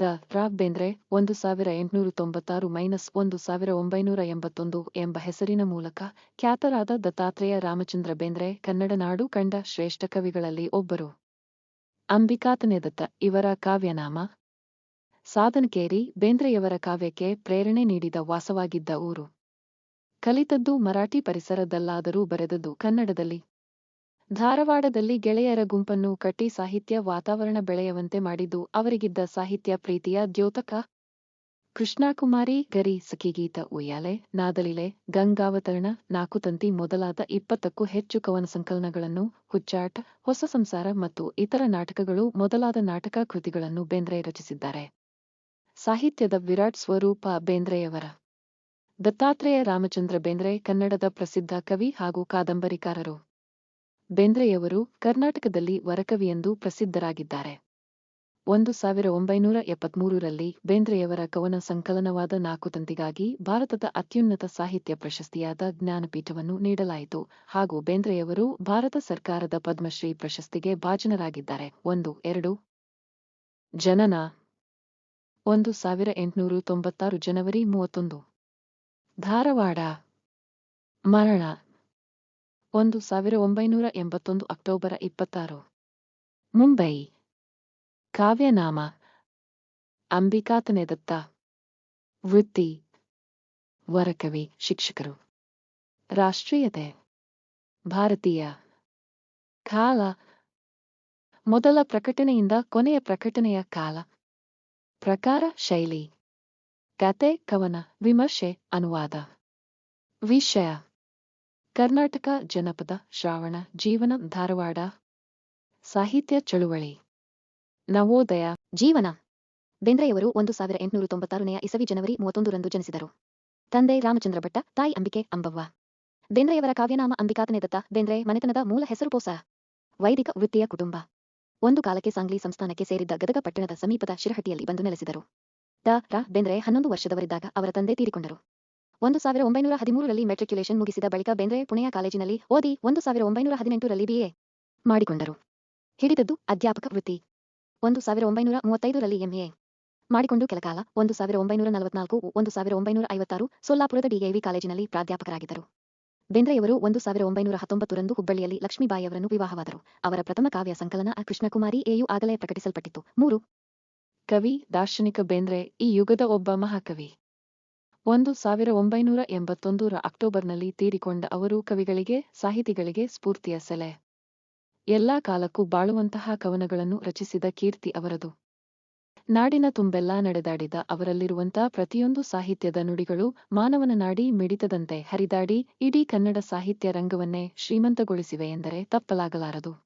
The Ra Bendre, ಒಂದು ಸಾವಿರ ಎಂಟುನೂರ ತೊಂಬತ್ತಾರು ಮೈನಸ್ ಒಂದು ಸಾವಿರ ಒಂಬೈನೂರ ಎಂಬತ್ತೊಂದು ಎಂಬ ಹೆಸರಿನ ಮೂಲಕ ಖ್ಯಾತರಾದ ದತ್ತಾತ್ರೇಯ ರಾಮಚಂದ್ರ ಬೇಂದ್ರೆ ಕನ್ನಡ ನಾಡು ಕಂಡ ಶ್ರೇಷ್ಠ ಕವಿಗಳಲ್ಲಿ ಒಬ್ಬರು. ಅಂಬಿಕಾತನೆ ದತ್ತ, ಇವರ ಕಾವ್ಯನಾಮ. ಸಾಧನಕೇರಿ ಬೇಂದ್ರೆಯವರ ಕಾವ್ಯಕ್ಕೆ ಪ್ರೇರಣೆ ನೀಡಿದ ವಾಸವಾಗಿದ್ದ ಊರು. ಕಲಿತದ್ದು ಮರಾಠಿ ಪರಿಸರದಲ್ಲಾದರೂ ಬರೆದದ್ದು ಕನ್ನಡದಲ್ಲಿ. ಧಾರವಾಡದಲ್ಲಿ ಗೆಳೆಯರ ಗುಂಪನ್ನು ಕಟ್ಟಿ ಸಾಹಿತ್ಯ ವಾತಾವರಣ ಬೆಳೆಯುವಂತೆ ಮಾಡಿದ್ದು ಅವರಿಗಿದ್ದ ಸಾಹಿತ್ಯ ಪ್ರೀತಿಯ ದ್ಯೋತಕ. ಕೃಷ್ಣಾಕುಮಾರಿ, ಗರಿ ಸಖಿಗೀತ ಉಯ್ಯಾಲೆ, ನಾದಲಿಲೆ, ಗಂಗಾವತರಣ, ನಾಕುತಂತಿ ಮೊದಲಾದ ಇಪ್ಪತ್ತಕ್ಕೂ ಹೆಚ್ಚು ಕವನ ಸಂಕಲನಗಳನ್ನು ಹುಚ್ಚಾಟ, ಹೊಸ ಸಂಸಾರ ಮತ್ತು ಇತರ ನಾಟಕಗಳು ಮೊದಲಾದ ನಾಟಕ ಕೃತಿಗಳನ್ನು ಬೇಂದ್ರೆ ರಚಿಸಿದ್ದಾರೆ. ಸಾಹಿತ್ಯದ ವಿರಾಟ್ ಸ್ವರೂಪ ಬೇಂದ್ರೆಯವರ. ದತ್ತಾತ್ರೇಯ ರಾಮಚಂದ್ರ ಬೇಂದ್ರೆ ಕನ್ನಡದ ಪ್ರಸಿದ್ಧ ಕವಿ ಹಾಗೂ ಕಾದಂಬರಿಕಾರರು. ಬೇಂದ್ರೆಯವರು ಕರ್ನಾಟಕದಲ್ಲಿ ವರಕವಿಯೆಂದು ಪ್ರಸಿದ್ಧರಾಗಿದ್ದಾರೆ. ಒಂದು ಸಾವಿರ ಒಂಬೈನೂರ ಎಪ್ಪತ್ಮೂರರಲ್ಲಿ ಬೇಂದ್ರೆಯವರ ಕವನ ಸಂಕಲನವಾದ ನಾಕುತಂತಿಗಾಗಿ ಭಾರತದ ಅತ್ಯುನ್ನತ ಸಾಹಿತ್ಯ ಪ್ರಶಸ್ತಿಯಾದ ಜ್ಞಾನಪೀಠವನ್ನು ನೀಡಲಾಯಿತು. ಹಾಗೂ ಬೇಂದ್ರೆಯವರು ಭಾರತ ಸರ್ಕಾರದ ಪದ್ಮಶ್ರೀ ಪ್ರಶಸ್ತಿಗೆ ಭಾಜನರಾಗಿದ್ದಾರೆ. ಒಂದು, ಎರಡು. ಜನನ. ಒಂದು ಸಾವಿರ ಎಂಟುನೂರ ತೊಂಬತ್ತಾರು ಜನವರಿ ಮೂವತ್ತೊಂದು. ಧಾರವಾಡ. ಮರಣ. ಒಂದು ಸಾವಿರ ಒಂಬೈನೂರ ಎಂಬತ್ತೊಂದು ಅಕ್ಟೋಬರ ಇಪ್ಪತ್ತಾರು ಮುಂಬೈ ಕಾವ್ಯನಾಮ ಅಂಬಿಕಾತನೆದತ್ತ ವೃತ್ತಿ ವರಕವಿ ಶಿಕ್ಷಕರು ರಾಷ್ಟ್ರೀಯತೆ ಭಾರತೀಯ ಕಾಲ ಮೊದಲ ಪ್ರಕಟಣೆಯಿಂದ ಕೊನೆಯ ಪ್ರಕಟಣೆಯ ಕಾಲ ಪ್ರಕಾರ ಶೈಲಿ ಕತೆ ಕವನ ವಿಮರ್ಶೆ ಅನುವಾದ ವಿಷಯ ಕರ್ನಾಟಕ ಜನಪದ ಶ್ರಾವಣ ಜೀವನ ಧಾರವಾಡ. ಸಾಹಿತ್ಯ ಚಳುವಳಿ. ನವೋದಯ ಜೀವನ. ಬೇಂದ್ರೆಯವರು ಒಂದು ಸಾವಿರ ಎಂಟುನೂರ ತೊಂಬತ್ತಾರನೆಯ ಇಸವಿ ಜನವರಿ ಮೂವತ್ತೊಂದರಂದು ಜನಿಸಿದರು. ತಂದೆ ರಾಮಚಂದ್ರ ಭಟ್ಟ ತಾಯಿ ಅಂಬಿಕೆ ಅಂಬವ್ವ. ಬೇಂದ್ರೆಯವರ ಕಾವ್ಯನಾಮ ಅಂಬಿಕಾತನೆ ದತ್ತ, ಬೇಂದ್ರೆ ಮನೆತನದ ಮೂಲ ಹೆಸರು ಪೋಸ. ವೈದಿಕ ವೃತ್ತಿಯ ಕುಟುಂಬ. ಒಂದು ಕಾಲಕ್ಕೆ ಸಾಂಗ್ಲಿ ಸಂಸ್ಥಾನಕ್ಕೆ ಸೇರಿದ್ದ ಗದಗ ಪಟ್ಟಣದ ಸಮೀಪದ ಶಿರಹಟ್ಟಿಯಲ್ಲಿ ಬಂದು ನೆಲೆಸಿದರು. ದ ರಾ. ಬೇಂದ್ರೆ ಹನ್ನೊಂದು ವರ್ಷದವರಿದ್ದಾಗ ಅವರ ತಂದೆ ತೀರಿಕೊಂಡರು. ಒಂದು ಸಾವಿರ ಒಂಬೈನೂರ ಹದಿಮೂರರಲ್ಲಿ ಮೆಟ್ರಿಕ್ಯುಲೇಷನ್ ಮುಗಿಸಿದ ಬಳಿಕ ಬೆಂದ್ರೆ ಪುಣೆಯ ಕಾಲೇಜಿನಲ್ಲಿ ಓದಿ ಒಂದು ಸಾವಿರ ಒಂಬೈನೂರ ಹದಿನೆಂಟರಲ್ಲಿ ಬಿಎ ಮಾಡಿಕೊಂಡರು. ಹಿಡಿದದ್ದು ಅಧ್ಯಾಪಕ ವೃತ್ತಿ. ಒಂದು ಸಾವಿರ ಒಂಬೈನೂರ ಮೂವತ್ತೈದರಲ್ಲಿ ಎಂಎ ಮಾಡಿಕೊಂಡು ಕೆಲಕಾಲ ಒಂದು ಸಾವಿರ ಒಂಬೈನೂರ ನಲವತ್ನಾಲ್ಕು, ಒಂದು ಸಾವಿರ ಒಂಬೈನೂರ ಐವತ್ತಾರು ಸೊಲ್ಲಾಪುರದ ಡಿಎವಿ ಕಾಲೇಜಿನಲ್ಲಿ ಪ್ರಾಧ್ಯಾಪಕರಾಗಿದ್ದರು. ಬೇಂದ್ರೆಯವರು ಒಂದು ಸಾವಿರ ಒಂಬೈನೂರ ಹತ್ತೊಂಬತ್ತರಂದು ಹುಬ್ಬಳ್ಳಿಯಲ್ಲಿ ಲಕ್ಷ್ಮೀಬಾಯಿಯವರನ್ನು ವಿವಾಹವಾದರು. ಅವರ ಪ್ರಥಮ ಕಾವ್ಯ ಸಂಕಲನ ಕೃಷ್ಣಕುಮಾರಿ ಎಯು ಆಗಲೇ ಪ್ರಕಟಿಸಲ್ಪಟ್ಟಿತು. ಮೂರು. ಕವಿ, ದಾರ್ಶನಿಕ ಬೇಂದ್ರೆ, ಈ ಯುಗದ ಒಬ್ಬ ಮಹಾಕವಿ. ಒಂದು ಸಾವಿರ ಒಂಬೈನೂರ ಎಂಬತ್ತೊಂದರ ಅಕ್ಟೋಬರ್ನಲ್ಲಿ ತೀರಿಕೊಂಡ ಅವರು ಕವಿಗಳಿಗೆ, ಸಾಹಿತಿಗಳಿಗೆ ಸ್ಫೂರ್ತಿಯ ಸೆಲೆ. ಎಲ್ಲಾ ಕಾಲಕ್ಕೂ ಬಾಳುವಂತಹ ಕವನಗಳನ್ನು ರಚಿಸಿದ ಕೀರ್ತಿ ಅವರದು. ನಾಡಿನ ತುಂಬೆಲ್ಲ ನಡೆದಾಡಿದ ಅವರಲ್ಲಿರುವಂಥ ಪ್ರತಿಯೊಂದು ಸಾಹಿತ್ಯದ ನುಡಿಗಳು ಮಾನವನ ನಾಡಿ ಮಿಡಿತದಂತೆ ಹರಿದಾಡಿ ಇಡೀ ಕನ್ನಡ ಸಾಹಿತ್ಯ ರಂಗವನ್ನೇ ಶ್ರೀಮಂತಗೊಳಿಸಿವೆ ಎಂದರೆ ತಪ್ಪಲಾಗಲಾರದು.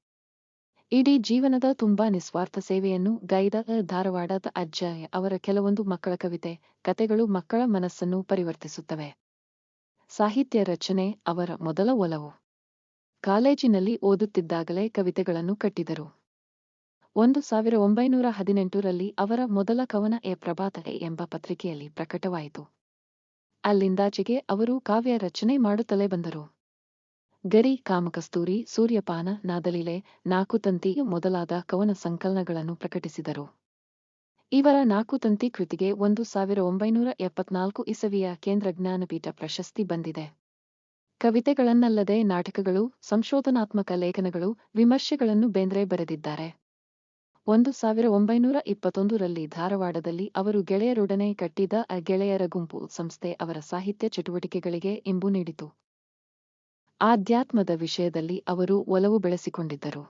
ಇಡೀ ಜೀವನದ ತುಂಬಾ ನಿಸ್ವಾರ್ಥ ಸೇವೆಯನ್ನು ಗೈದ ಧಾರವಾಡದ ಅಜ್ಜ ಅವರ ಕೆಲವೊಂದು ಮಕ್ಕಳ ಕವಿತೆ, ಕತೆಗಳು ಮಕ್ಕಳ ಮನಸ್ಸನ್ನು ಪರಿವರ್ತಿಸುತ್ತವೆ. ಸಾಹಿತ್ಯ ರಚನೆ ಅವರ ಮೊದಲ ಒಲವು. ಕಾಲೇಜಿನಲ್ಲಿ ಓದುತ್ತಿದ್ದಾಗಲೇ ಕವಿತೆಗಳನ್ನು ಕಟ್ಟಿದರು. ಒಂದು ಸಾವಿರ ಒಂಬೈನೂರ ಹದಿನೆಂಟರಲ್ಲಿ ಅವರ ಮೊದಲ ಕವನ ಎ ಪ್ರಭಾತಡೆ ಎಂಬ ಪತ್ರಿಕೆಯಲ್ಲಿ ಪ್ರಕಟವಾಯಿತು. ಅಲ್ಲಿಂದಾಚೆಗೆ ಅವರು ಕಾವ್ಯ ರಚನೆ ಮಾಡುತ್ತಲೇ ಬಂದರು. ಗರಿ ಕಾಮಕಸ್ತೂರಿ ಸೂರ್ಯಪಾನ, ನಾದಲಿಲೆ ನಾಕುತಂತಿ ಮೊದಲಾದ ಕವನ ಸಂಕಲನಗಳನ್ನು ಪ್ರಕಟಿಸಿದರು. ಇವರ ನಾಕುತಂತಿ ಕೃತಿಗೆ ಒಂದು ಸಾವಿರ ಒಂಬೈನೂರ ಎಪ್ಪತ್ನಾಲ್ಕು ಇಸವಿಯ ಕೇಂದ್ರ ಜ್ಞಾನಪೀಠ ಪ್ರಶಸ್ತಿ ಬಂದಿದೆ. ಕವಿತೆಗಳನ್ನಲ್ಲದೆ ನಾಟಕಗಳು, ಸಂಶೋಧನಾತ್ಮಕ ಲೇಖನಗಳು, ವಿಮರ್ಶೆಗಳನ್ನು ಬೇಂದ್ರೆ ಬರೆದಿದ್ದಾರೆ. ಒಂದು ಸಾವಿರ ಒಂಬೈನೂರ ಇಪ್ಪತ್ತೊಂದರಲ್ಲಿ ಧಾರವಾಡದಲ್ಲಿ ಅವರು ಗೆಳೆಯರೊಡನೆ ಕಟ್ಟಿದ ಗೆಳೆಯರ ಗುಂಪು ಸಂಸ್ಥೆ ಅವರ ಸಾಹಿತ್ಯ ಚಟುವಟಿಕೆಗಳಿಗೆ ಇಂಬು ನೀಡಿತು. ಆಧ್ಯಾತ್ಮದ ವಿಷಯದಲ್ಲಿ ಅವರು ಒಲವು ಬೆಳೆಸಿಕೊಂಡಿದ್ದರು.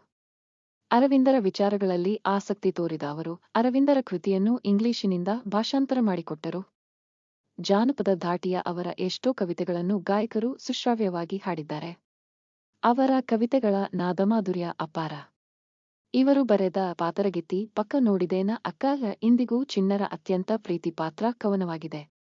ಅರವಿಂದರ ವಿಚಾರಗಳಲ್ಲಿ ಆಸಕ್ತಿ ತೋರಿದ ಅವರು, ಅರವಿಂದರ ಕೃತಿಯನ್ನು ಇಂಗ್ಲಿಶಿನಿಂದ ಭಾಷಾಂತರ ಮಾಡಿಕೊಟ್ಟರು. ಜಾನಪದ ಧಾಟಿಯ ಅವರ ಎಷ್ಟೋ ಕವಿತೆಗಳನ್ನು ಗಾಯಕರು ಸುಶ್ರಾವ್ಯವಾಗಿ ಹಾಡಿದ್ದಾರೆ. ಅವರ ಕವಿತೆಗಳ ನಾದಮಾಧುರ್ಯ ಅಪಾರ. ಇವರು ಬರೆದ ಪಾತರಗಿತ್ತಿ ಪಕ್ಕ ನೋಡಿದೇನ ಅಕ್ಕಾಗ ಇಂದಿಗೂ ಚಿನ್ನರ ಅತ್ಯಂತ ಪ್ರೀತಿ ಪಾತ್ರ ಕವನವಾಗಿದೆ.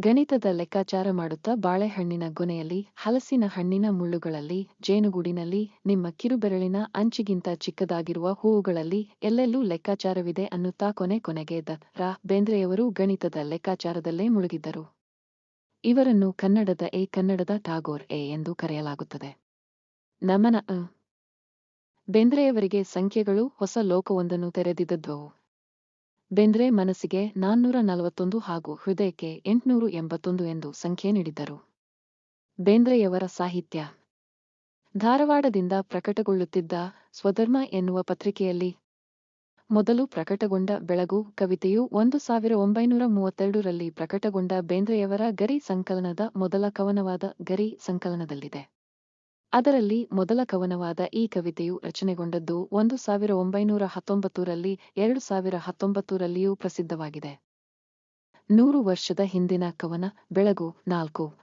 ಗಣಿತದ ಲೆಕ್ಕಾಚಾರ ಮಾಡುತ್ತಾ ಬಾಳೆಹಣ್ಣಿನ ಗೊನೆಯಲ್ಲಿ, ಹಲಸಿನ ಹಣ್ಣಿನ ಮುಳ್ಳುಗಳಲ್ಲಿ, ಜೇನುಗೂಡಿನಲ್ಲಿ, ನಿಮ್ಮ ಕಿರುಬೆರಳಿನ ಅಂಚಿಗಿಂತ ಚಿಕ್ಕದಾಗಿರುವ ಹೂವುಗಳಲ್ಲಿ ಎಲ್ಲೆಲ್ಲೂ ಲೆಕ್ಕಾಚಾರವಿದೆ ಅನ್ನುತ್ತಾ ಕೊನೆ ಕೊನೆಗೆ ದ ರಾ ಬೇಂದ್ರೆಯವರು ಗಣಿತದ ಲೆಕ್ಕಾಚಾರದಲ್ಲೇ ಮುಳುಗಿದ್ದರು. ಇವರನ್ನು ಕನ್ನಡದ ಎ ಕನ್ನಡದ ಟಾಗೋರ್ ಎ ಎಂದು ಕರೆಯಲಾಗುತ್ತದೆ. ನಮನ ಬೇಂದ್ರೆಯವರಿಗೆ ಸಂಖ್ಯೆಗಳು ಹೊಸ ಲೋಕವೊಂದನ್ನು ತೆರೆದಿದ್ದವು ಬೇಂದ್ರೆ ಮನಸ್ಸಿಗೆ ನಾನ್ನೂರ ನಲವತ್ತೊಂದು ಹಾಗೂ ಹೃದಯಕ್ಕೆ ಎಂಟುನೂರು ಎಂಬತ್ತೊಂದು ಎಂದು ಸಂಖ್ಯೆ ನೀಡಿದ್ದರು. ಬೇಂದ್ರೆಯವರ ಸಾಹಿತ್ಯ. ಧಾರವಾಡದಿಂದ ಪ್ರಕಟಗೊಳ್ಳುತ್ತಿದ್ದ ಸ್ವಧರ್ಮ ಎನ್ನುವ ಪತ್ರಿಕೆಯಲ್ಲಿ ಮೊದಲು ಪ್ರಕಟಗೊಂಡ ಬೆಳಗು ಕವಿತೆಯು ಒಂದು ಸಾವಿರ ಒಂಬೈನೂರ ಮೂವತ್ತೆರಡರಲ್ಲಿ ಪ್ರಕಟಗೊಂಡ ಬೇಂದ್ರೆಯವರ ಗರಿ ಸಂಕಲನದ ಮೊದಲ ಕವನವಾದ ಗರಿ ಸಂಕಲನದಲ್ಲಿದೆ. ಅದರಲ್ಲಿ ಮೊದಲ ಕವನವಾದ ಈ ಕವಿತೆಯು ರಚನೆಗೊಂಡದ್ದು ಒಂದು ಸಾವಿರ ಒಂಬೈನೂರ ಹತ್ತೊಂಬತ್ತರಲ್ಲಿ ಎರಡು ಸಾವಿರ ಹತ್ತೊಂಬತ್ತರಲ್ಲಿಯೂ ಪ್ರಸಿದ್ಧವಾಗಿದೆ. ನೂರು ವರ್ಷದ ಹಿಂದಿನ ಕವನ, ಬೆಳಗು ನಾಲ್ಕು.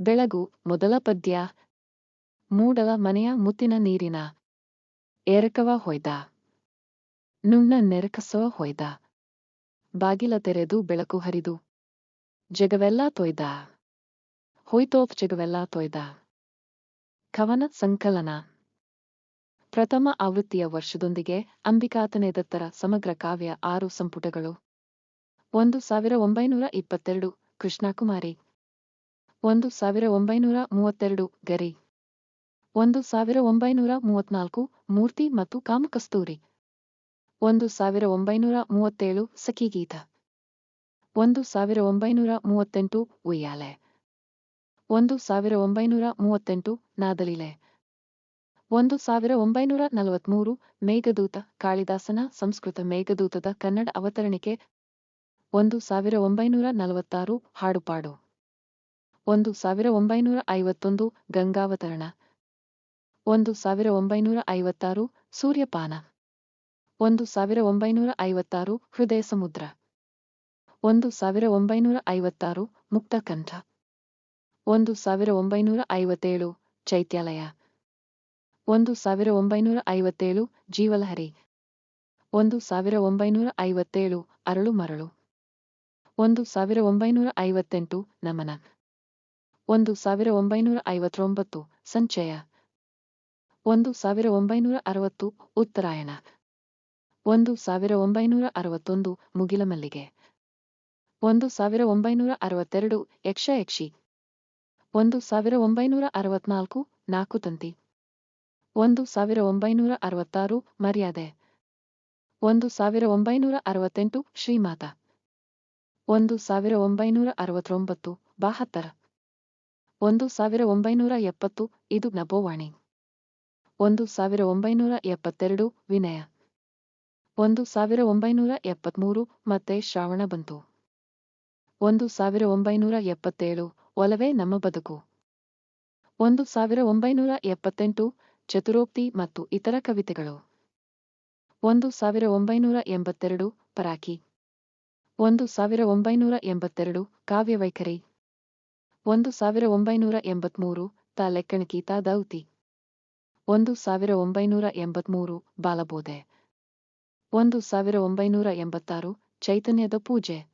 ಬೆಳಗು, ಮೊದಲ ಪದ್ಯ. ಮೂಡಲ ಮನೆಯ ಮುತ್ತಿನ ನೀರಿನ. ಎರಕವ ಹೊಯ್ದ. ನುಣ್ಣ ನೆರಕಸವ ಹೊಯ್ದ. ಬಾಗಿಲ ತೆರೆದು ಬೆಳಕು ಹರಿದು. ಜಗವೆಲ್ಲ ತೊಯ್ದ. ಹೊಯ್ತೋಪ್ ಜಗವೆಲ್ಲ ತೊಯ್ದ. ಕವನ ಸಂಕಲನ. ಪ್ರಥಮ ಆವೃತ್ತಿಯ ವರ್ಷದೊಂದಿಗೆ ಅಂಬಿಕಾತನೆದತ್ತರ ಸಮಗ್ರ ಕಾವ್ಯ ಆರು ಸಂಪುಟಗಳು. ಒಂದು ಸಾವಿರ ಒಂಬೈನೂರ ಇಪ್ಪತ್ತೆರಡು, ಕೃಷ್ಣಕುಮಾರಿ. ಒಂದು ಸಾವಿರ ಒಂಬೈನೂರ ಮೂವತ್ತೆರಡು, ಗರಿ. ಒಂದು ಸಾವಿರ ಒಂಬೈನೂರ ಮೂವತ್ನಾಲ್ಕು, ಮೂರ್ತಿ ಮತ್ತು ಕಾಮಕಸ್ತೂರಿ. ಒಂದು ಸಾವಿರ ಒಂಬೈನೂರ ಮೂವತ್ತೇಳು, ಸಖಿಗೀತ. ಒಂದು ಸಾವಿರ ಒಂಬೈನೂರ ಮೂವತ್ತೆಂಟು, ಉಯ್ಯಾಲೆ. ಒಂದು ಸಾವಿರ ಒಂಬೈನೂರ ಮೂವತ್ತೆಂಟು ನಾದಲಿಲೆ. ಒಂದು ಸಾವಿರ ಒಂಬೈನೂರ ನಲವತ್ಮೂರು ಮೇಘದೂತ ಕಾಳಿದಾಸನ ಸಂಸ್ಕೃತ ಮೇಘದೂತದ ಕನ್ನಡ ಅವತರಣಿಕೆ. ಒಂದು ಸಾವಿರ ಒಂಬೈನೂರ ನಲವತ್ತಾರು ಹಾಡುಪಾಡು. ಒಂದು ಸಾವಿರ ಒಂಬೈನೂರ ಐವತ್ತೊಂದು ಗಂಗಾವತರಣ. ಒಂದು ಸಾವಿರ ಒಂಬೈನೂರ ಐವತ್ತಾರು ಸೂರ್ಯಪಾನ. ಒಂದು ಸಾವಿರ ಒಂಬೈನೂರ ಐವತ್ತಾರು ಹೃದಯ ಸಮುದ್ರ ಒಂದು ಸಾವಿರ ಒಂಬೈನೂರ ಐವತ್ತಾರು ಮುಕ್ತಕಂಠ. ಒಂದು ಸಾವಿರ ಒಂಬೈನೂರ ಐವತ್ತೇಳು ಚೈತ್ಯಾಲಯ. ಒಂದು ಸಾವಿರ ಒಂಬೈನೂರ ಐವತ್ತೇಳು ಜೀವಲಹರಿ. ಒಂದು ಸಾವಿರ ಒಂಬೈನೂರ ಐವತ್ತೇಳು ಅರಳು ಮರಳು ಒಂದು ಸಾವಿರ ಒಂಬೈನೂರ ಐವತ್ತೆಂಟು ನಮನ. ಒಂದು ಸಾವಿರ ಒಂಬೈನೂರ ಐವತ್ತೊಂಬತ್ತು ಸಂಚಯ. ಒಂದು ಸಾವಿರ ಒಂಬೈನೂರ ಅರವತ್ತು ಉತ್ತರಾಯಣ. ಒಂದು ಸಾವಿರ ಒಂಬೈನೂರ ಅರವತ್ತೊಂದು ಮುಗಿಲಮಲ್ಲಿಗೆ. ಒಂದು ಸಾವಿರ ಒಂಬೈನೂರ ಅರವತ್ತೆರಡು ಯಕ್ಷ ಯಕ್ಷಿ ಒಂದು ಸಾವಿರ ಒಂಬೈನೂರ ಅರವತ್ನಾಲ್ಕು, ನಾಲ್ಕು ತಂತಿ. ಒಂದು ಸಾವಿರ ಒಂಬೈನೂರ ಅರವತ್ತಾರು, ಮರ್ಯಾದೆ. ಒಂದು ಸಾವಿರ ಒಂಬೈನೂರ ಅರವತ್ತೆಂಟು, ಶ್ರೀಮಾತ. ಒಂದು ಸಾವಿರ ಒಂಬೈನೂರ ಅರವತ್ತೊಂಬತ್ತು, ಬಾಹತ್ತರ. ಒಂದು ಸಾವಿರ ಒಂಬೈನೂರ ಎಪ್ಪತ್ತು, ಇದು ನಭೋವಾಣಿ. ಒಂದು ಸಾವಿರ ಒಂಬೈನೂರ ಎಪ್ಪತ್ತೆರಡು, ವಿನಯ. ಒಂದು ಸಾವಿರ ಒಂಬೈನೂರ ಎಪ್ಪತ್ಮೂರು, ಮತ್ತೆ ಶ್ರಾವಣ ಬಂತು. ಒಂದು ಸಾವಿರ ಒಂಬೈನೂರ ಎಪ್ಪತ್ತೇಳು ಒಲವೇ ನಮ್ಮ ಬದುಕು. ಒಂದು ಸಾವಿರ ಒಂಬೈನೂರ ಎಪ್ಪತ್ತೆಂಟು, ಚತುರೋಕ್ತಿ ಮತ್ತು ಇತರ ಕವಿತೆಗಳು. ಒಂದು ಸಾವಿರ ಒಂಬೈನೂರ ಎಂಬತ್ತೆರಡು, ಪರಾಕಿ. ಒಂದು ಸಾವಿರ ಒಂಬೈನೂರ ಎಂಬತ್ತೆರಡು, ಕಾವ್ಯವೈಖರಿ. ಒಂದು ಸಾವಿರ ಒಂಬೈನೂರ ಎಂಬತ್ಮೂರು, ತಾ ಲೆಕ್ಕಣಕಿ ತಾ ದೌತಿ ಒಂದು ಸಾವಿರ ಒಂಬೈನೂರ ಎಂಬತ್ಮೂರು, ಬಾಲಬೋಧೆ. ಒಂದು ಸಾವಿರ ಒಂಬೈನೂರ ಎಂಬತ್ತಾರು, ಚೈತನ್ಯದ ಪೂಜೆ.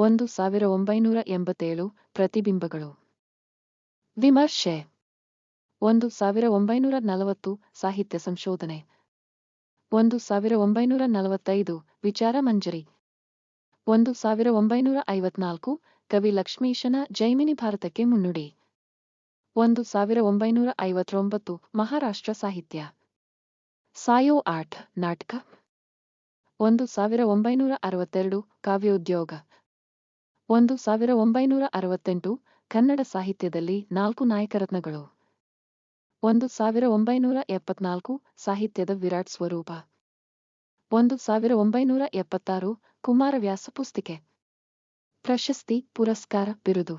ಒಂದು ಸಾವಿರ ಒಂಬೈನೂರ ಎಂಬತ್ತೇಳು ಪ್ರತಿಬಿಂಬಗಳು. ವಿಮರ್ಶೆ. ಒಂದು ಸಾವಿರ ಒಂಬೈನೂರ ನಲವತ್ತು ಸಾಹಿತ್ಯ ಸಂಶೋಧನೆ. ಒಂದು ಸಾವಿರ ಒಂಬೈನೂರ ನಲವತ್ತೈದು ವಿಚಾರ ಮಂಜರಿ. ಒಂದು ಸಾವಿರ ಒಂಬೈನೂರ ಐವತ್ನಾಲ್ಕು ಕವಿ ಲಕ್ಷ್ಮೀಶನ ಜೈಮಿನಿ ಭಾರತಕ್ಕೆ ಮುನ್ನುಡಿ. ಒಂದು ಸಾವಿರ ಒಂಬೈನೂರ ಐವತ್ತೊಂಬತ್ತು ಮಹಾರಾಷ್ಟ್ರ ಸಾಹಿತ್ಯ. ಸಾಯೋ ಆರ್ಟ್ ನಾಟಕ. ಒಂದು ಸಾವಿರ ಒಂಬೈನೂರ ಅರವತ್ತೆರಡು ಕಾವ್ಯೋದ್ಯೋಗ. ಒಂದು ಸಾವಿರ ಒಂಬೈನೂರ ಅರವತ್ತೆಂಟು, ಕನ್ನಡ ಸಾಹಿತ್ಯದಲ್ಲಿ ನಾಲ್ಕು ನಾಯಕರತ್ನಗಳು. ಒಂದು ಸಾವಿರ ಒಂಬೈನೂರ ಎಪ್ಪತ್ನಾಲ್ಕು, ಸಾಹಿತ್ಯದ ವಿರಾಟ್ ಸ್ವರೂಪ. ಒಂದು ಸಾವಿರ ಒಂಬೈನೂರ ಎಪ್ಪತ್ತಾರು ಕುಮಾರವ್ಯಾಸ ಪುಸ್ತಿಕೆ. ಪ್ರಶಸ್ತಿ, ಪುರಸ್ಕಾರ, ಬಿರುದು.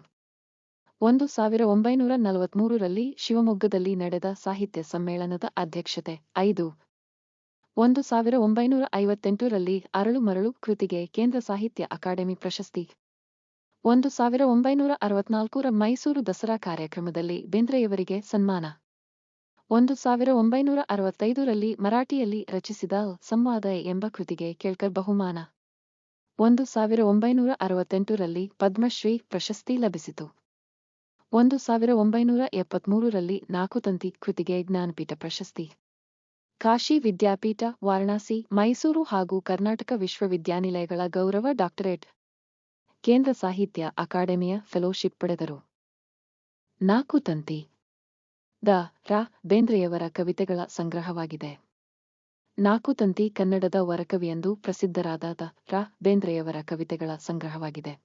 ಒಂದು ಸಾವಿರ ಒಂಬೈನೂರ ನಲವತ್ಮೂರರಲ್ಲಿ ಶಿವಮೊಗ್ಗದಲ್ಲಿ ನಡೆದ ಸಾಹಿತ್ಯ ಸಮ್ಮೇಳನದ ಅಧ್ಯಕ್ಷತೆ, ಐದು. ಒಂದು ಸಾವಿರ ಒಂಬೈನೂರ ಐವತ್ತೆಂಟರಲ್ಲಿ ಅರಳು ಮರಳು ಕೃತಿಗೆ ಕೇಂದ್ರ ಸಾಹಿತ್ಯ ಅಕಾಡೆಮಿ ಪ್ರಶಸ್ತಿ. ಒಂದು ಸಾವಿರ ಒಂಬೈನೂರ ಅರವತ್ನಾಲ್ಕರ ಮೈಸೂರು ದಸರಾ ಕಾರ್ಯಕ್ರಮದಲ್ಲಿ ಬೇಂದ್ರೆಯವರಿಗೆ ಸನ್ಮಾನ. ಒಂದು ಸಾವಿರ ಒಂಬೈನೂರ ಅರವತ್ತೈದರಲ್ಲಿ ಮರಾಠಿಯಲ್ಲಿ ರಚಿಸಿದ ಸಂವಾದ ಎಂಬ ಕೃತಿಗೆ ಕೇಳ್ಕರ್ ಬಹುಮಾನ. ಒಂದು ಸಾವಿರ ಒಂಬೈನೂರ ಅರವತ್ತೆಂಟರಲ್ಲಿ ಪದ್ಮಶ್ರೀ ಪ್ರಶಸ್ತಿ ಲಭಿಸಿತು. ಒಂದು ಸಾವಿರ ಒಂಬೈನೂರ ಎಪ್ಪತ್ಮೂರರಲ್ಲಿ ನಾಲ್ಕು ತಂತಿ ಕೃತಿಗೆ ಜ್ಞಾನಪೀಠ ಪ್ರಶಸ್ತಿ. ಕಾಶಿ ವಿದ್ಯಾಪೀಠ, ವಾರಣಾಸಿ, ಮೈಸೂರು ಹಾಗೂ ಕರ್ನಾಟಕ ವಿಶ್ವವಿದ್ಯಾನಿಲಯಗಳ ಗೌರವ ಡಾಕ್ಟರೇಟ್ ಕೇಂದ್ರ ಸಾಹಿತ್ಯ ಅಕಾಡೆಮಿಯ ಫೆಲೋಶಿಪ್ ಪಡೆದರು. ನಾಲ್ಕು ತಂತಿ. ದ ರಾ ಬೇಂದ್ರೆಯವರ ಕವಿತೆಗಳ ಸಂಗ್ರಹವಾಗಿದೆ. ನಾಲ್ಕು ತಂತಿ ಕನ್ನಡದ ವರಕವಿಯೆಂದು ಪ್ರಸಿದ್ಧರಾದ ದ ರಾ ಬೇಂದ್ರೆಯವರ ಕವಿತೆಗಳ ಸಂಗ್ರಹವಾಗಿದೆ.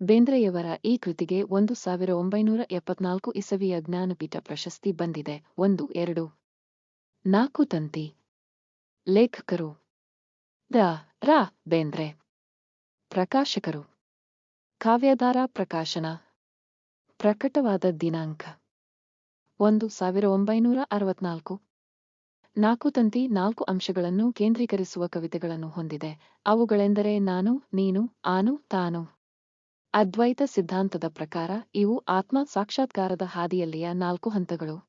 ಬೇಂದ್ರೆಯವರ ಈ ಕೃತಿಗೆ ಒಂದು ಸಾವಿರ ಒಂಬೈನೂರ ಎಪ್ಪತ್ನಾಲ್ಕು ಇಸವಿಯ ಜ್ಞಾನಪೀಠ ಪ್ರಶಸ್ತಿ ಬಂದಿದೆ. ಒಂದು, ಎರಡು. ನಾಲ್ಕು ತಂತಿ. ಲೇಖಕರು. ದ ರಾ ಬೇಂದ್ರೆ. ಪ್ರಕಾಶಕರು. ಕಾವ್ಯಧಾರ ಪ್ರಕಾಶನ. ಪ್ರಕಟವಾದ ದಿನಾಂಕ. ಒಂದು ಸಾವಿರ ಒಂಬೈನೂರ ಅರವತ್ನಾಲ್ಕು. ನಾಲ್ಕು ತಂತಿ ನಾಲ್ಕು ಅಂಶಗಳನ್ನು ಕೇಂದ್ರೀಕರಿಸುವ ಕವಿತೆಗಳನ್ನು ಹೊಂದಿದೆ. ಅವುಗಳೆಂದರೆ ನಾನು, ನೀನು, ಆನು, ತಾನು. ಅದ್ವೈತ ಸಿದ್ಧಾಂತದ ಪ್ರಕಾರ ಇವು ಆತ್ಮ ಸಾಕ್ಷಾತ್ಕಾರದ ಹಾದಿಯಲ್ಲಿಯ ನಾಲ್ಕು ಹಂತಗಳು.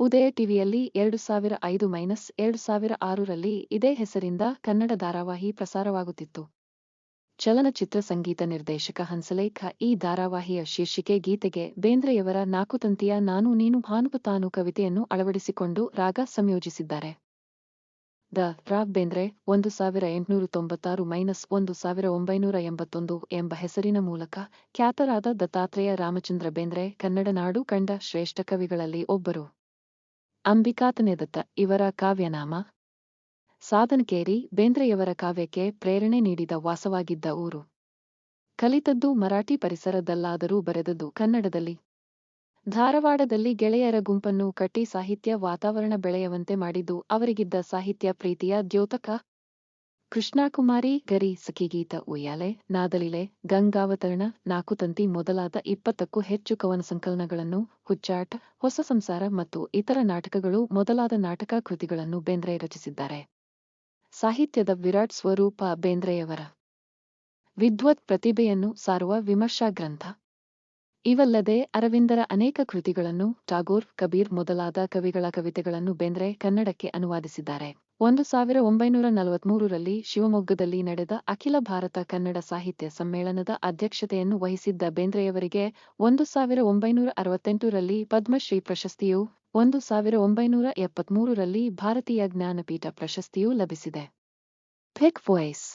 ಉದಯ ಟಿವಿಯಲ್ಲಿ ಎರಡು ಸಾವಿರ ಐದು ಮೈನಸ್ ಎರಡು ಸಾವಿರ ಆರರಲ್ಲಿ ಇದೇ ಹೆಸರಿಂದ ಕನ್ನಡ ಧಾರಾವಾಹಿ ಪ್ರಸಾರವಾಗುತ್ತಿತ್ತು. ಚಲನಚಿತ್ರ ಸಂಗೀತ ನಿರ್ದೇಶಕ ಹಂಸಲೇಖ ಈ ಧಾರಾವಾಹಿಯ ಶೀರ್ಷಿಕೆ ಗೀತೆಗೆ ಬೇಂದ್ರೆಯವರ ನಾಕುತಂತಿಯ ನಾನು ನೀನು ಭಾನುಪ ತಾನು ಕವಿತೆಯನ್ನು ಅಳವಡಿಸಿಕೊಂಡು ರಾಗ ಸಂಯೋಜಿಸಿದ್ದಾರೆ. ದ ರಾ ಬೇಂದ್ರೆ ಒಂದು ಸಾವಿರ ಎಂಟುನೂರ ತೊಂಬತ್ತಾರು ಮೈನಸ್ ಒಂದು ಸಾವಿರ ಒಂಬೈನೂರ ಎಂಬತ್ತೊಂದು ಎಂಬ ಹೆಸರಿನ ಮೂಲಕ ಖ್ಯಾತರಾದ ದತ್ತಾತ್ರೇಯ ರಾಮಚಂದ್ರ ಬೇಂದ್ರೆ ಕನ್ನಡ ನಾಡು ಕಂಡ ಶ್ರೇಷ್ಠ ಕವಿಗಳಲ್ಲಿ ಒಬ್ಬರು. ಅಂಬಿಕಾತನೇ ದತ್ತ ಇವರ ಕಾವ್ಯನಾಮ ಸಾಧನಕೇರಿ ಬೇಂದ್ರೆಯವರ ಕಾವ್ಯಕ್ಕೆ ಪ್ರೇರಣೆ ನೀಡಿದ ವಾಸವಾಗಿದ್ದ ಊರು. ಕಲಿತದ್ದು ಮರಾಠಿ ಪರಿಸರದಲ್ಲಾದರೂ ಬರೆದದ್ದು ಕನ್ನಡದಲ್ಲಿ. ಧಾರವಾಡದಲ್ಲಿ ಗೆಳೆಯರ ಗುಂಪನ್ನು ಕಟ್ಟಿ ಸಾಹಿತ್ಯ ವಾತಾವರಣ ಬೆಳೆಯುವಂತೆ ಮಾಡಿದ್ದು ಅವರಿಗಿದ್ದ ಸಾಹಿತ್ಯ ಪ್ರೀತಿಯ ದ್ಯೋತಕ. ಕೃಷ್ಣಾಕುಮಾರಿ, ಗರಿ, ಸಖಿಗೀತ, ಉಯ್ಯಾಲೆ, ನಾದಲಿಲೆ, ಗಂಗಾವತರಣ, ನಾಕುತಂತಿ ಮೊದಲಾದ ಇಪ್ಪತ್ತಕ್ಕೂ ಹೆಚ್ಚು ಕವನ ಸಂಕಲನಗಳನ್ನು ಹುಚ್ಚಾಟ, ಹೊಸ ಸಂಸಾರ ಮತ್ತು ಇತರ ನಾಟಕಗಳು ಮೊದಲಾದ ನಾಟಕ ಕೃತಿಗಳನ್ನು ಬೇಂದ್ರೆ ರಚಿಸಿದ್ದಾರೆ. ಸಾಹಿತ್ಯದ ವಿರಾಟ್ ಸ್ವರೂಪ ಬೇಂದ್ರೆಯವರ ವಿದ್ವತ್ ಪ್ರತಿಭೆಯನ್ನು ಸಾರುವ ವಿಮರ್ಶಾ ಗ್ರಂಥ. ಇವಲ್ಲದೆ ಅರವಿಂದರ ಅನೇಕ ಕೃತಿಗಳನ್ನು ಟಾಗೋರ್, ಕಬೀರ್ ಮೊದಲಾದ ಕವಿಗಳ ಕವಿತೆಗಳನ್ನು ಬೇಂದ್ರೆ ಕನ್ನಡಕ್ಕೆ ಅನುವಾದಿಸಿದ್ದಾರೆ. ಒಂದು ಸಾವಿರ ಒಂಬೈನೂರ ನಲವತ್ಮೂರರಲ್ಲಿ ಶಿವಮೊಗ್ಗದಲ್ಲಿ ನಡೆದ ಅಖಿಲ ಭಾರತ ಕನ್ನಡ ಸಾಹಿತ್ಯ ಸಮ್ಮೇಳನದ ಅಧ್ಯಕ್ಷತೆಯನ್ನು ವಹಿಸಿದ್ದ ಬೇಂದ್ರೆಯವರಿಗೆ ಒಂದು ಸಾವಿರ ಒಂಬೈನೂರ ಅರವತ್ತೆಂಟರಲ್ಲಿ ಪದ್ಮಶ್ರೀ ಪ್ರಶಸ್ತಿಯು ಒಂದು ಸಾವಿರ ಒಂಬೈನೂರ ಎಪ್ಪತ್ಮೂರರಲ್ಲಿ ಭಾರತೀಯ ಜ್ಞಾನಪೀಠ ಪ್ರಶಸ್ತಿಯೂ ಲಭಿಸಿದೆ. ಫೆಕ್ ವಾಯ್ಸ್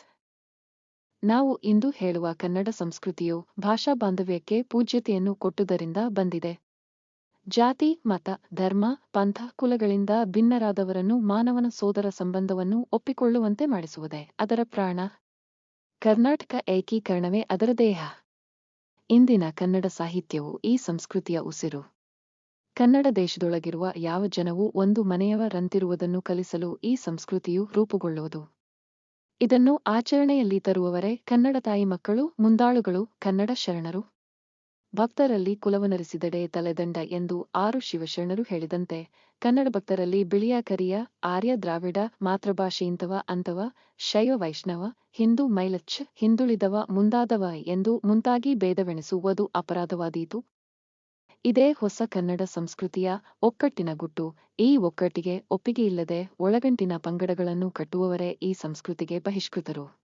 ನಾವು ಇಂದು ಹೇಳುವ ಕನ್ನಡ ಸಂಸ್ಕೃತಿಯು ಭಾಷಾ ಬಾಂಧವ್ಯಕ್ಕೆ ಪೂಜ್ಯತೆಯನ್ನು ಕೊಟ್ಟುದರಿಂದ ಬಂದಿದೆ. ಜಾತಿ, ಮತ, ಧರ್ಮ, ಪಂಥ ಕುಲಗಳಿಂದ ಭಿನ್ನರಾದವರನ್ನು ಮಾನವನ ಸೋದರ ಸಂಬಂಧವನ್ನು ಒಪ್ಪಿಕೊಳ್ಳುವಂತೆ ಮಾಡಿಸುವುದೇ ಅದರ ಪ್ರಾಣ. ಕರ್ನಾಟಕ ಏಕೀಕರಣವೇ ಅದರ ದೇಹ. ಇಂದಿನ ಕನ್ನಡ ಸಾಹಿತ್ಯವು ಈ ಸಂಸ್ಕೃತಿಯ ಉಸಿರು. ಕನ್ನಡ ದೇಶದೊಳಗಿರುವ ಯಾವ ಜನವೂ ಒಂದು ಮನೆಯವರಂತಿರುವುದನ್ನು ಕಲಿಸಲು ಈ ಸಂಸ್ಕೃತಿಯು ರೂಪುಗೊಳ್ಳುವುದು. ಇದನ್ನು ಆಚರಣೆಯಲ್ಲಿ ತರುವವರೇ ಕನ್ನಡ ತಾಯಿ ಮಕ್ಕಳು, ಮುಂದಾಳುಗಳು, ಕನ್ನಡ ಶರಣರು. ಭಕ್ತರಲ್ಲಿ ಕುಲವನರಿಸಿದಡೆ ತಲೆದಂಡ ಎಂದು ಆರು ಶಿವಶರಣರು ಹೇಳಿದಂತೆ, ಕನ್ನಡ ಭಕ್ತರಲ್ಲಿ ಬಿಳಿಯ ಕರಿಯ, ಆರ್ಯ ದ್ರಾವಿಡ ಮಾತೃಭಾಷೆಯಿಂತವ ಅಂತವ ಶೈವ ವೈಷ್ಣವ, ಹಿಂದೂ ಮೈಲಚ್ ಹಿಂದುಳಿದವ ಮುಂದಾದವ ಎಂದು ಮುಂತಾಗಿ ಭೇದವೆಣಿಸುವುದು ಅಪರಾಧವಾದೀತು. ಇದೇ ಹೊಸ ಕನ್ನಡ ಸಂಸ್ಕೃತಿಯ ಒಕ್ಕಟ್ಟಿನ ಗುಟ್ಟು. ಈ ಒಕ್ಕಟ್ಟಿಗೆ ಒಪ್ಪಿಗೆಯಿಲ್ಲದೆ ಒಳಗಂಟಿನ ಪಂಗಡಗಳನ್ನು ಕಟ್ಟುವವರೇ ಈ ಸಂಸ್ಕೃತಿಗೆ ಬಹಿಷ್ಕೃತರು.